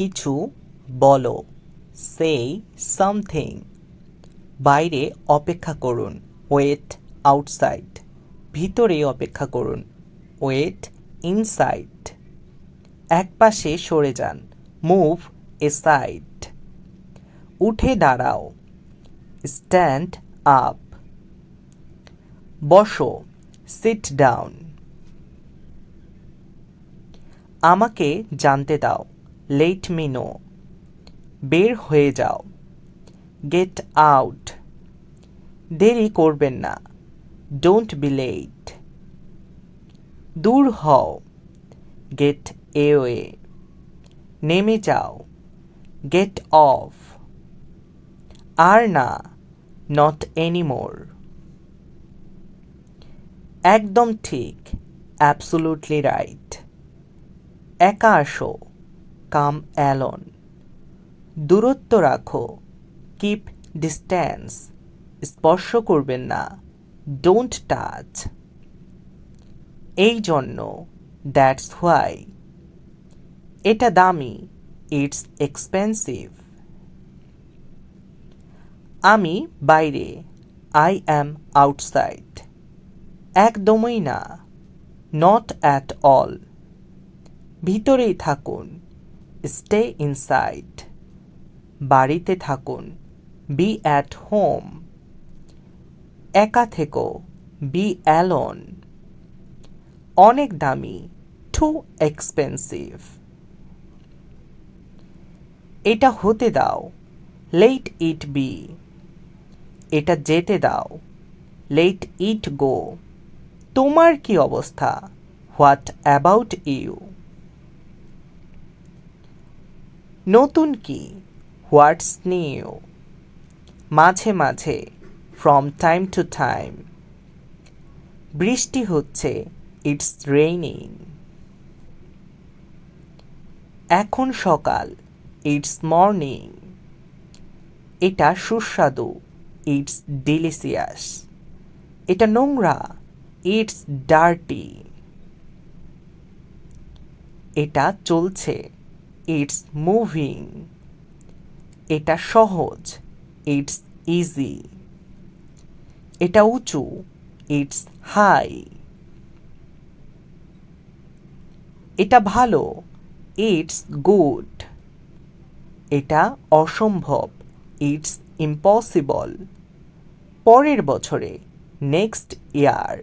কিছু বলো সেই সামথিং বাইরে অপেক্ষা করুন ওয়েট আউটসাইড ভিতরে অপেক্ষা করুন ওয়েট ইনসাইড এক পাশে সরে যান মুভ এ এসাইড উঠে দাঁড়াও স্ট্যান্ড আপ বসো সিট ডাউন আমাকে জানতে দাও লেট মি নো বের হয়ে যাও। গেট আউট দেরি করবেন না। ডোন্ট বি লেট দূর হও। গেট এওয়ে নেমে যাও। গেট অফ আর না নট এনিমোর একদম ঠিক। অ্যাবসোলুটলি রাইট একা আসো। Come along. দূরত্ব রাখো। Keep distance. স্পর্শ করবেন না। Don't touch. এই জন্য দ্যাটস হোয়াই। এটা দামি। It's expensive. আমি বাইরে। I am outside. একদমই না। Not at all. ভিতরেই থাকুন। স্টে ইনসাইড বাড়িতে থাকুন। বি অ্যাট হোম একা থেকো। বি অ্যালন অনেক দামি। টু এক্সপেন্সিভ এটা হতে দাও। লেট ইট বি এটা যেতে দাও। লেট ইট গো তোমার কি অবস্থা? হোয়াট অ্যাবাউট ইউ নতুন কি? হোয়াটস নিউ মাঝে মাঝে ফ্রম টাইম টু টাইম বৃষ্টি হচ্ছে ইটস রেইনিং এখন সকাল ইটস মর্নিং এটা সুস্বাদু ইটস ডিলিসিয়াস এটা নোংরা ইটস ডার্টি এটা চলছে ইটস মুভিং এটা সহজ. ইটস ইজি এটা উঁচু. ইটস হাই এটা ভালো. ইটস গুড এটা অসম্ভব. ইটস ইম্পসিবল পরের বছরে নেক্সট ইয়ার